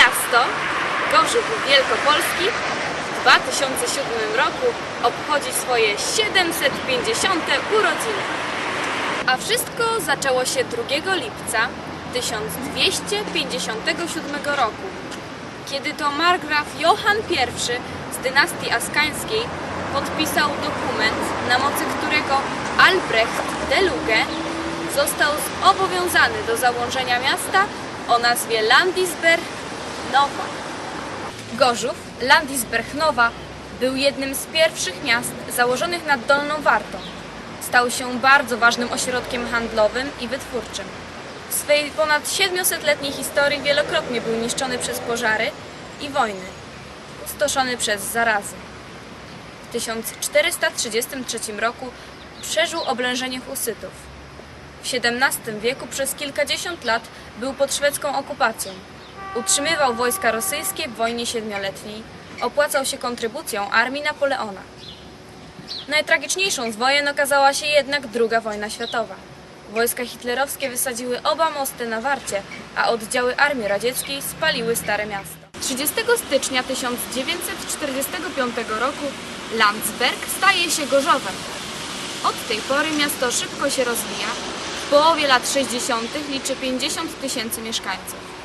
miasto, Gorzów Wielkopolski, w 2007 roku obchodzi swoje 750. urodziny. A wszystko zaczęło się 2 lipca 1257 roku, kiedy to margraf Johann I z dynastii askańskiej podpisał dokument, na mocy którego Albrecht de Luge został zobowiązany do założenia miasta o nazwie Landisberg Gorzów, Landisberg Nowa, był jednym z pierwszych miast założonych nad Dolną Wartą. Stał się bardzo ważnym ośrodkiem handlowym i wytwórczym. W swej ponad 700-letniej historii wielokrotnie był niszczony przez pożary i wojny, pustoszony przez zarazy. W 1433 roku przeżył oblężenie husytów. W XVII wieku przez kilkadziesiąt lat był pod szwedzką okupacją. Utrzymywał wojska rosyjskie w wojnie siedmioletniej, opłacał się kontrybucją armii Napoleona. Najtragiczniejszą z wojen okazała się jednak II wojna światowa. Wojska hitlerowskie wysadziły oba mosty na Warcie, a oddziały armii radzieckiej spaliły Stare Miasto. 30 stycznia 1945 roku Landsberg staje się Gorzowem. Od tej pory miasto szybko się rozwija. W połowie lat 60. liczy 50 tysięcy mieszkańców.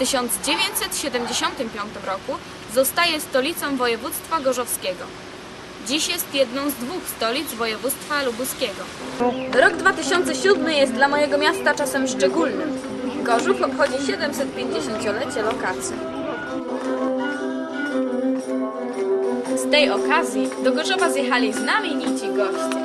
W 1975 roku zostaje stolicą województwa gorzowskiego. Dziś jest jedną z dwóch stolic województwa lubuskiego. Rok 2007 jest dla mojego miasta czasem szczególnym. Gorzów obchodzi 750-lecie lokacji. Z tej okazji do Gorzowa zjechali znamienici goście.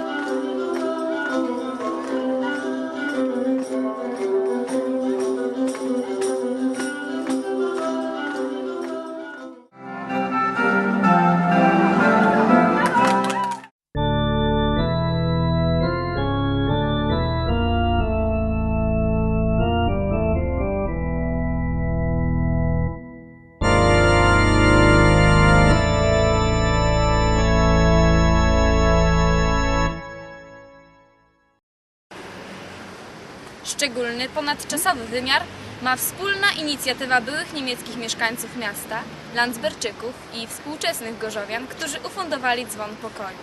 Szczególny, ponadczasowy wymiar ma wspólna inicjatywa byłych niemieckich mieszkańców miasta, Landsberczyków i współczesnych gorzowian, którzy ufundowali dzwon pokoju.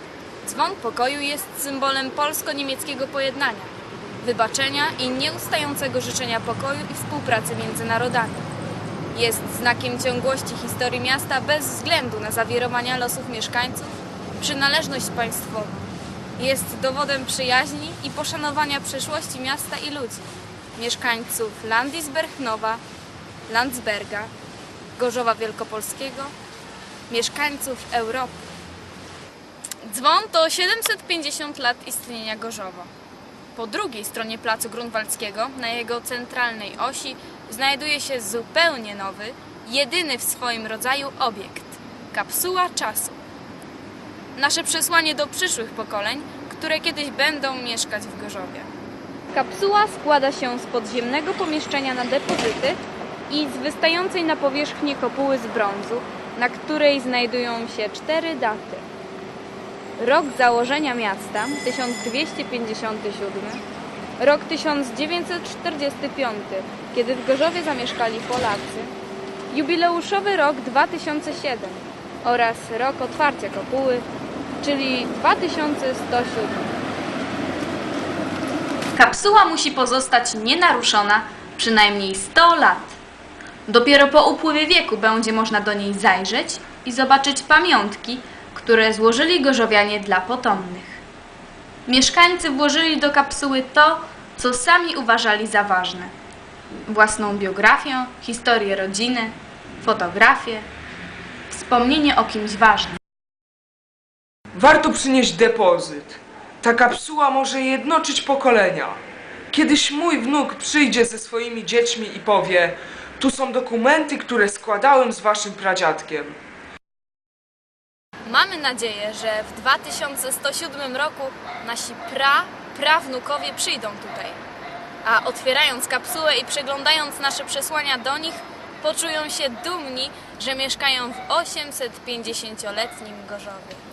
Dzwon pokoju jest symbolem polsko-niemieckiego pojednania, wybaczenia i nieustającego życzenia pokoju i współpracy między narodami. Jest znakiem ciągłości historii miasta bez względu na zawirowania losów mieszkańców, przynależność państwową. Jest dowodem przyjaźni i poszanowania przeszłości miasta i ludzi, mieszkańców Landisberg Nowa, Landsberga, Gorzowa Wielkopolskiego, mieszkańców Europy. Dzwon to 750 lat istnienia Gorzowa. Po drugiej stronie placu Grunwaldzkiego, na jego centralnej osi, znajduje się zupełnie nowy, jedyny w swoim rodzaju obiekt kapsuła czasu. Nasze przesłanie do przyszłych pokoleń, które kiedyś będą mieszkać w Gorzowie. Kapsuła składa się z podziemnego pomieszczenia na depozyty i z wystającej na powierzchnię kopuły z brązu, na której znajdują się cztery daty. Rok założenia miasta 1257, rok 1945, kiedy w Gorzowie zamieszkali Polacy, jubileuszowy rok 2007 oraz rok otwarcia kopuły, czyli 2107. Kapsuła musi pozostać nienaruszona przynajmniej 100 lat. Dopiero po upływie wieku będzie można do niej zajrzeć i zobaczyć pamiątki, które złożyli gorzowianie dla potomnych. Mieszkańcy włożyli do kapsuły to, co sami uważali za ważne. Własną biografię, historię rodziny, fotografię, wspomnienie o kimś ważnym. Warto przynieść depozyt. Ta kapsuła może jednoczyć pokolenia. Kiedyś mój wnuk przyjdzie ze swoimi dziećmi i powie: Tu są dokumenty, które składałem z waszym pradziadkiem. Mamy nadzieję, że w 2107 roku nasi pra, prawnukowie przyjdą tutaj. A otwierając kapsułę i przeglądając nasze przesłania do nich, poczują się dumni, że mieszkają w 850-letnim Gorzowie.